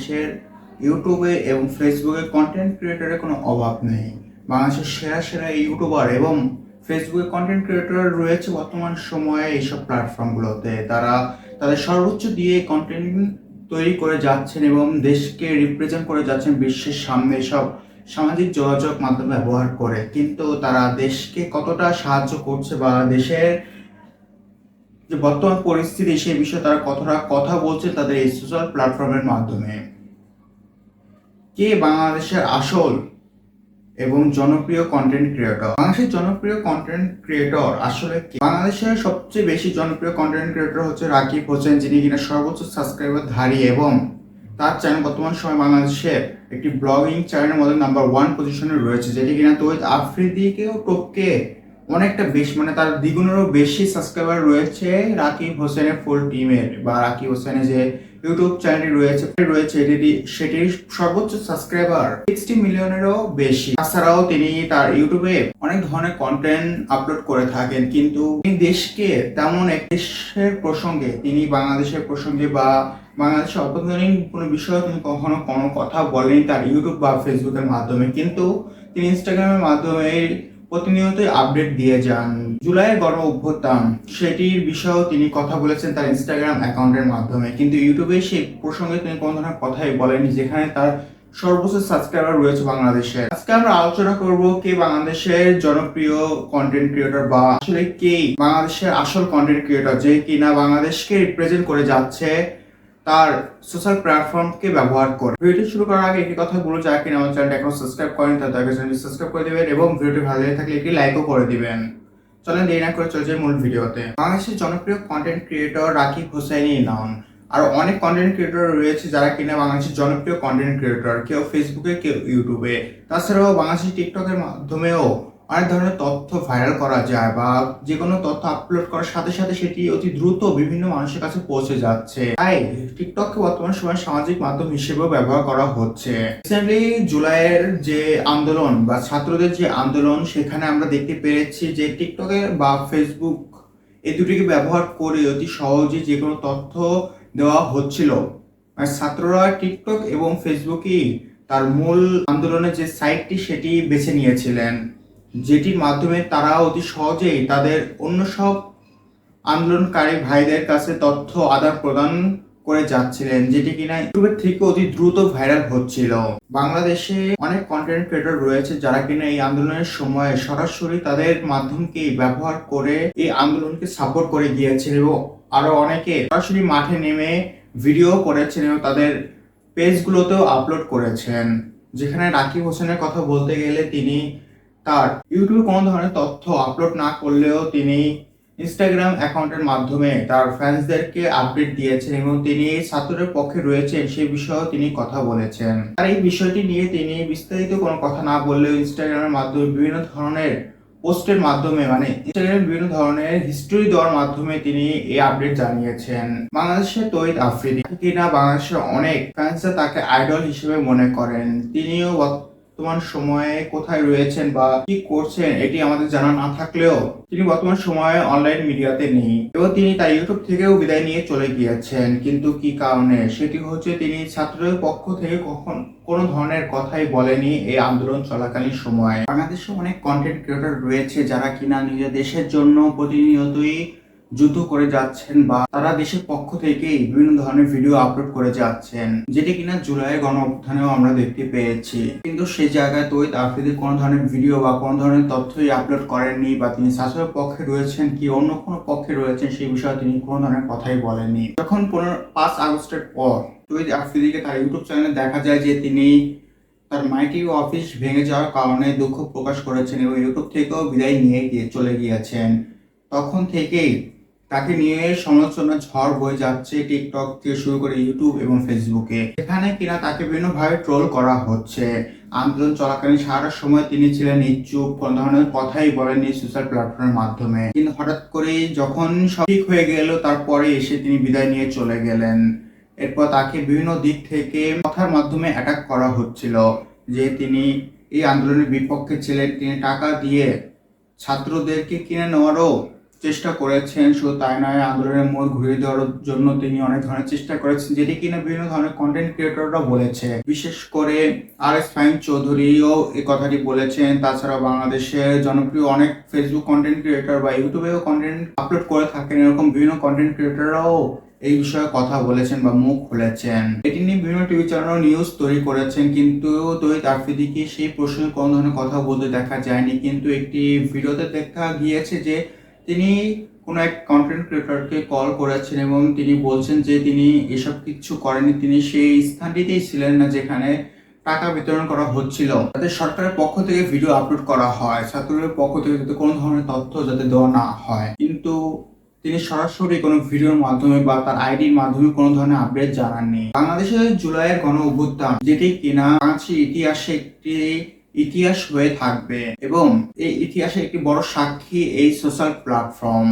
বাংলাদেশের ইউটিউবে এবং ফেসবুকে কন্টেন্ট ক্রিয়েটরের কোনো অভাব নেই। বাংলাদেশের সেরা সেরা ইউটিউবার এবং ফেসবুকে কন্টেন্ট ক্রিয়েটর রয়েছে বর্তমান সময়ে এইসব প্ল্যাটফর্মগুলোতে তারা তাদের সর্বোচ্চ দিয়ে কন্টেন্ট তৈরি করে যাচ্ছেন এবং দেশকে রিপ্রেজেন্ট করে যাচ্ছেন বিশ্বের সামনে সব সামাজিক যোগাযোগ মাধ্যম ব্যবহার করে। কিন্তু তারা দেশকে কতটা সাহায্য করছে বা দেশের যে বর্তমান পরিস্থিতি, সেই বিষয়ে তারা কতটা কথা বলছে তাদের এই সোশ্যাল প্ল্যাটফর্মের মাধ্যমে। কে বাংলাদেশের আসল এবং জনপ্রিয় কন্টেন্ট ক্রিয়েটর বাংলাদেশের জনপ্রিয় কন্টেন্ট ক্রিয়েটর আসলে কে? বাংলাদেশের সবচেয়ে বেশি জনপ্রিয় কন্টেন্ট ক্রিয়েটর হচ্ছে রাকিব হোসেন, যিনি কিনা সর্বোচ্চ সাবস্ক্রাইবার ধারী এবং তার চ্যানেল বর্তমান সময় বাংলাদেশের একটি ব্লগিং চ্যানেলের মধ্যে নাম্বার ওয়ান পজিশনে রয়েছে, যেটি কিনা তৈত আফ্রিদিকেও টপকে অনেকটা বেশি মানে তার দ্বিগুণেরও বেশি সাবস্ক্রাইবার রয়েছে রাকিব হোসেনের ফুল টিমের বা রাকিব হোসেনের যে ইউটিউব চ্যানেলটি রয়েছে রয়েছে এটি সেটির সর্বোচ্চ সাবস্ক্রাইবার সিক্সটি মিলিয়নেরও বেশি। তাছাড়াও তিনি তার ইউটিউবে অনেক ধরনের কন্টেন্ট আপলোড করে থাকেন, কিন্তু তিনি দেশকে তেমন এক দেশের প্রসঙ্গে, তিনি বাংলাদেশের প্রসঙ্গে বা বাংলাদেশের অভ্যন্তরীণ কোনো বিষয়ে তিনি কখনো কোনো কথা বলেনি তার ইউটিউব বা ফেসবুকের মাধ্যমে। কিন্তু তিনি ইনস্টাগ্রামের মাধ্যমে প্রতিনিয়তই আপডেট দিয়ে যান। জুলাইয়ের গণ অভ্যুত্থান, সেটির বিষয়েও তিনি কথা বলেছেন তার ইনস্টাগ্রাম অ্যাকাউন্টের মাধ্যমে। কিন্তু ইউটিউবে সেই প্রসঙ্গে তিনি কোনো ধরনের কথাই বলেনি যেখানে তার সর্বোচ্চ সাবস্ক্রাইবার রয়েছে বাংলাদেশে আজকে আমরা আলোচনা করব কে বাংলাদেশের জনপ্রিয় কন্টেন্ট ক্রিয়েটর বা আসলে কে বাংলাদেশের আসল কন্টেন্ট ক্রিয়েটর যে কিনা বাংলাদেশকে রিপ্রেজেন্ট করে যাচ্ছে তার সোশ্যাল প্ল্যাটফর্মকে ব্যবহার করে। ভিডিওটি শুরু করার আগে একটি কথা বলব যারা কিনা আমার চ্যানেলটা এখন সাবস্ক্রাইব করেন করে চ্যানেলটি সাবস্ক্রাইব করে দিবেন এবং ভিডিওটি ভালো লেগে থাকলে একটি লাইকও করে দিবেন। চলেন দেরি না করে চলে যাই মূল ভিডিওতে বাংলাদেশের জনপ্রিয় কন্টেন্ট ক্রিয়েটর রাকিব হোসেনি নন। আর অনেক কন্টেন্ট ক্রিয়েটর রয়েছে যারা কিনা বাংলাদেশের জনপ্রিয় কন্টেন্ট ক্রিয়েটর কেউ ফেসবুকে কেউ ইউটিউবে তাছাড়াও বাংলাদেশের টিকটকের মাধ্যমেও অনেক ধরনের তথ্য ভাইরাল করা যায় বা যে কোনো তথ্য আপলোড করার সাথে সাথে সেটি অতি দ্রুত বিভিন্ন মানুষের কাছে পৌঁছে যাচ্ছে। তাই টিকটককে বর্তমান সময় সামাজিক মাধ্যম হিসেবেও ব্যবহার করা হচ্ছে। রিসেন্টলি জুলাইয়ের যে আন্দোলন বা ছাত্রদের যে আন্দোলন, সেখানে আমরা দেখতে পেরেছি যে টিকটকে বা ফেসবুক এই দুটিকে ব্যবহার করে অতি সহজে যে কোনো তথ্য দেওয়া হচ্ছিল। আর ছাত্ররা টিকটক এবং ফেসবুকই তার মূল আন্দোলনের যে সাইটটি সেটি বেছে নিয়েছিলেন। যেটির মাধ্যমে তারা অতি সহজেই তাদের অন্য সব আন্দোলনকারী ভাইদের কাছে তথ্য আদান প্রদান করে যাচ্ছিলেন, যেটি কিনা ইউটিউবের থেকে অতি দ্রুত ভাইরাল হচ্ছিল। বাংলাদেশে অনেক কন্টেন্ট ক্রিয়েটর রয়েছে যারা কিনা এই আন্দোলনের সময় সরাসরি তাদের মাধ্যমকে ব্যবহার করে এই আন্দোলনকে সাপোর্ট করে গিয়েছেন এবং আরও অনেকে সরাসরি মাঠে নেমে ভিডিও করেছেন এবং তাদের পেজগুলোতেও আপলোড করেছেন। যেখানে রাকিব হোসেনের কথা বলতে গেলে তিনি তার ইউটিউবে কোনো ধরনের তথ্য আপলোড না করলেও তিনি ইনস্টাগ্রাম অ্যাকাউন্টের মাধ্যমে তার ফ্যান্সদেরকে আপডেট দিয়েছেন এবং তিনি ছাত্রের পক্ষে রয়েছেন সেই বিষয়েও তিনি কথা বলেছেন। আর এই বিষয়টি নিয়ে তিনি বিস্তারিত কোনো কথা না বললেও ইনস্টাগ্রামের মাধ্যমে বিভিন্ন ধরনের পোস্টের মাধ্যমে মানে ইনস্টাগ্রামে বিভিন্ন ধরনের হিস্টোরি দেওয়ার মাধ্যমে তিনি এই আপডেট জানিয়েছেন। বাংলাদেশের তৈত আফ্রিদি, কিনা বাংলাদেশের অনেক ফ্যান্সরা তাকে আইডল হিসেবে মনে করেন। তিনিও বর্তমান সময়ে কোথায় রয়েছেন বা কি করছেন, এটি আমাদের জানা না থাকলেও তিনি বর্তমান সময়ে অনলাইন মিডিয়াতে নেই। এবং তিনি তার ইউটিউব থেকেও বিদায় নিয়ে চলে গিয়েছেন। কিন্তু কি কারণে? সেটি হচ্ছে তিনি ছাত্রদের পক্ষ থেকে কখন, কোনো ধরনের কথাই বলেনি এই আন্দোলন চলাকালীন সময়ে। বাংলাদেশে অনেক কন্টেন্ট ক্রিয়েটর রয়েছে যারা কিনা নিজের দেশের জন্য প্রতিনিয়তই যুদ্ধ করে যাচ্ছেন বা তারা দেশের পক্ষ থেকেই বিভিন্ন ধরনের ভিডিও আপলোড করে যাচ্ছেন, যেটি কিনা জুলাইয়ের গণ অভ্যুত্থানেও আমরা দেখতে পেয়েছি। কিন্তু সেই জায়গায় তৈত আফ্রিদি কোনো ধরনের ভিডিও বা কোনো ধরনের তথ্যই আপলোড করেননি বা তিনি শাসকের পক্ষে রয়েছেন কি অন্য কোনো পক্ষে রয়েছেন সেই বিষয়ে তিনি কোনো ধরনের কথাই বলেননি। যখন পনেরো, পাঁচ আগস্টের পর তৈত আফ্রিদিকে তার ইউটিউব চ্যানেলে দেখা যায় যে তিনি তার মাইটি অফিস ভেঙে যাওয়ার কারণে দুঃখ প্রকাশ করেছেন এবং ইউটিউব থেকেও বিদায় নিয়ে গিয়ে চলে গিয়েছেন। তখন থেকেই তাকে নিয়ে সমালোচনা, ঝড় বয়ে যাচ্ছে টিকটক থেকে শুরু করে ইউটিউব এবং ফেসবুকে এখানে কিনা তাকে বিভিন্নভাবে ট্রোল করা হচ্ছে। আন্দোলন চলাকালীন সারা সময় তিনি ছিলেন ইচ্ছুক কোন ধরনের কথাই বলেননি সোশ্যাল প্ল্যাটফর্মের মাধ্যমে। কিন্তু হঠাৎ করে যখন ঠিক হয়ে গেল, তারপরে এসে তিনি বিদায় নিয়ে চলে গেলেন। এরপর তাকে বিভিন্ন দিক থেকে কথার মাধ্যমে অ্যাটাক করা হচ্ছিল যে তিনি এই আন্দোলনের বিপক্ষে ছিলেন। তিনি টাকা দিয়ে ছাত্রদেরকে কিনে নেওয়ারও চেষ্টা করেছেন, শুধু তাই নয়, আন্দোলনের মোড় ঘুরিয়ে দেওয়ার জন্য তিনি অনেক ধরনের চেষ্টা করেছেন, যেটি কিনা বিভিন্ন ধরনের কন্টেন্ট ক্রিয়েটররা বলেছে। বিশেষ করে আর এস ফাইন চৌধুরীও এই কথাটি বলেছেন, তাছাড়া বাংলাদেশের জনপ্রিয় অনেক ফেসবুক কন্টেন্ট ক্রিয়েটর বা ইউটিউবেও কন্টেন্ট আপলোড করে থাকেন, এরকম বিভিন্ন কন্টেন্ট ক্রিয়েটররাও এই বিষয়ে কথা বলেছেন বা মুখ খুলেছেন। এটি নিয়ে বিভিন্ন টিভি চ্যানেল নিউজ তৈরি করেছেন, কিন্তু তৈরি আফ্রিদিকে সেই প্রশ্নে কোনো ধরনের কথা বলতে দেখা যায়নি, কিন্তু একটি ভিডিওতে দেখা গিয়েছে যে তিনি কোনো এক কন্টেন্ট ক্রিয়েটরকে কল করেছেন এবং তিনি বলছেন যে তিনি এসব কিছু করেনি তিনি সেই স্থানটিতেই ছিলেন না যেখানে টাকা বিতরণ করা হচ্ছিল। যাতে সরকারের পক্ষ থেকে ভিডিও আপলোড করা হয় ছাত্রদের পক্ষ থেকে যাতে কোনো ধরনের তথ্য যাতে দেওয়া না হয়। কিন্তু তিনি সরাসরি কোনো ভিডিওর মাধ্যমে বা তার আইডির মাধ্যমে কোনো ধরনের আপডেট জানাননি। বাংলাদেশের জুলাইয়ের গণ অভ্যুত্থান যেটি কিনা বাংলাদেশের ইতিহাসে একটি ইতিহাস হয়ে থাকবে এবং এই ইতিহাসে একটি বড় সাক্ষী এই সোশ্যাল প্ল্যাটফর্ম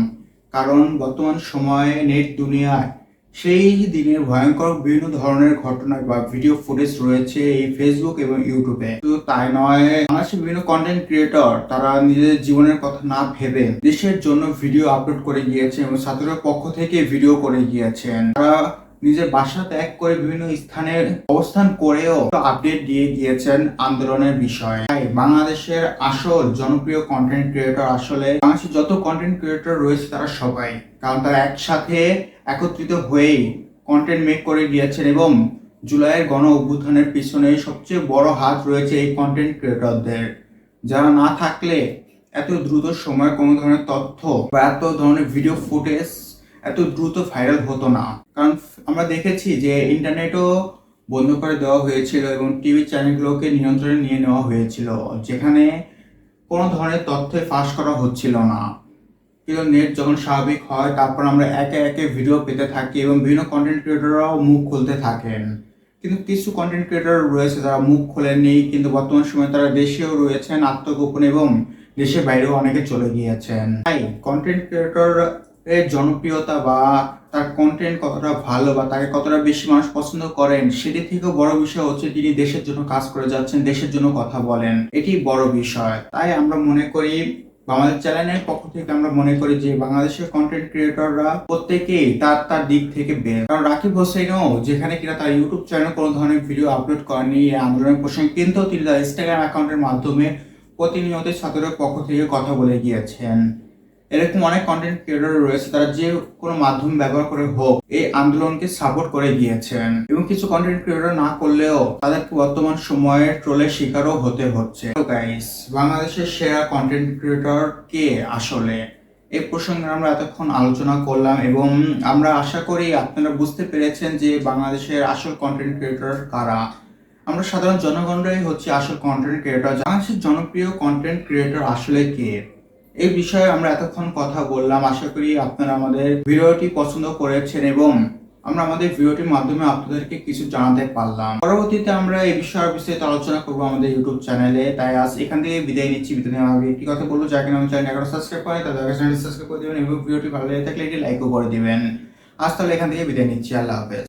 কারণ বর্তমান সময়ে নেট দুনিয়ায় সেই দিনের ভয়ঙ্কর বিভিন্ন ধরনের ঘটনা বা ভিডিও ফুটেজ রয়েছে এই ফেসবুক এবং ইউটিউবে শুধু তাই নয়, বাংলাদেশের বিভিন্ন কন্টেন্ট ক্রিয়েটর তারা নিজেদের জীবনের কথা না ভেবে দেশের জন্য ভিডিও আপলোড করে গিয়েছেন এবং ছাত্রদের পক্ষ থেকে ভিডিও করে গিয়েছেন। তারা নিজের বাসা ত্যাগ করে বিভিন্ন স্থানে অবস্থান করেও আপডেট দিয়ে গিয়েছেন আন্দোলনের বিষয়ে। তাই বাংলাদেশের আসল জনপ্রিয় কন্টেন্ট ক্রিয়েটর আসলে বাংলাদেশের যত কন্টেন্ট ক্রিয়েটর রয়েছে তারা সবাই। কারণ তারা একসাথে একত্রিত হয়েই কন্টেন্ট মেক করে গিয়েছেন এবং জুলাইয়ের গণ অভ্যুত্থানের পিছনে সবচেয়ে বড় হাত রয়েছে এই কন্টেন্ট ক্রিয়েটরদের যারা না থাকলে এত দ্রুত সময়ে কোনো ধরনের তথ্য বা এত ধরনের ভিডিও ফুটেজ এত দ্রুত ভাইরাল হতো না। কারণ আমরা দেখেছি যে ইন্টারনেটও বন্ধ করে দেওয়া হয়েছিল এবং টিভি চ্যানেলগুলোকে নিয়ন্ত্রণে নিয়ে নেওয়া হয়েছিল, যেখানে কোনো ধরনের তথ্যে ফাঁস করা হচ্ছিল না। কিন্তু নেট যখন স্বাভাবিক হয়, তারপর আমরা একে একে ভিডিও পেতে থাকি এবং বিভিন্ন কন্টেন্ট ক্রিয়েটররাও মুখ খুলতে থাকেন। কিন্তু কিছু কন্টেন্ট ক্রিয়েটর রয়েছে যারা মুখ খোলেননি, কিন্তু বর্তমান সময়ে তারা দেশেও রয়েছেন আত্মগোপন এবং দেশের বাইরেও অনেকে চলে গিয়েছেন। তাই কন্টেন্ট ক্রিয়েটর এর জনপ্রিয়তা বা তার কন্টেন্ট কতটা ভালো বা তাকে কতটা বেশি মানুষ পছন্দ করেন, সেটি থেকেও বড় বিষয় হচ্ছে তিনি দেশের জন্য কাজ করে যাচ্ছেন, দেশের জন্য কথা বলেন। এটি বড় বিষয়। তাই আমরা মনে করি, বাংলাদেশ চ্যানেলের পক্ষ থেকে আমরা মনে করি যে বাংলাদেশের কন্টেন্ট ক্রিয়েটররা প্রত্যেকেই তার তার দিক থেকে বের কারণ রাকিব হোসেনও যেখানে কিনা তার ইউটিউব চ্যানেল কোনো ধরনের ভিডিও আপলোড করেনি আন্দোলনের প্রসঙ্গে কিন্তু তিনি তার ইনস্টাগ্রাম অ্যাকাউন্টের মাধ্যমে প্রতিনিয়ত ছাত্রদের পক্ষ থেকে কথা বলে গিয়েছেন। এরকম অনেক কন্টেন্ট ক্রিয়েটর রয়েছে, তারা যে কোনো মাধ্যম ব্যবহার করে হোক, এই আন্দোলনকে সাপোর্ট করে গিয়েছেন। এবং কিছু কন্টেন্ট ক্রিয়েটর না করলেও তাদেরকে বর্তমান সময়ে ট্রোলের শিকারও হতে হচ্ছে। গাইস বাংলাদেশের সেরা কন্টেন্ট ক্রিয়েটর কে আসলে? এই প্রসঙ্গে আমরা এতক্ষণ আলোচনা করলাম এবং আমরা আশা করি আপনারা বুঝতে পেরেছেন যে বাংলাদেশের আসল কন্টেন্ট ক্রিয়েটর কারা। আমরা সাধারণ জনগণরাই হচ্ছে আসল কন্টেন্ট ক্রিয়েটর বাংলাদেশের জনপ্রিয় কন্টেন্ট ক্রিয়েটর আসলে কে? এই বিষয়ে আমরা এতক্ষণ কথা বললাম। আশা করি আপনারা আমাদের ভিডিওটি পছন্দ করেছেন এবং আমরা আমাদের ভিডিওটির মাধ্যমে আপনাদেরকে কিছু জানাতে পারলাম। পরবর্তীতে আমরা এই বিষয়ে বিস্তারিত আলোচনা করব আমাদের ইউটিউব চ্যানেলে তাই আজ এখান থেকে বিদায় নিচ্ছি। বিদায় নেওয়ার আগে একটি কথা বলব। যাকে আমার চ্যানেল এখনও সাবস্ক্রাইব করে তাদের চ্যানেল সাবস্ক্রাইব করে দেবেন এবং ভিডিওটি ভালো লেগে থাকলে এটি লাইকও করে দিবেন। আজ তাহলে এখান থেকে বিদায় নিচ্ছি। আল্লাহ হাফেজ।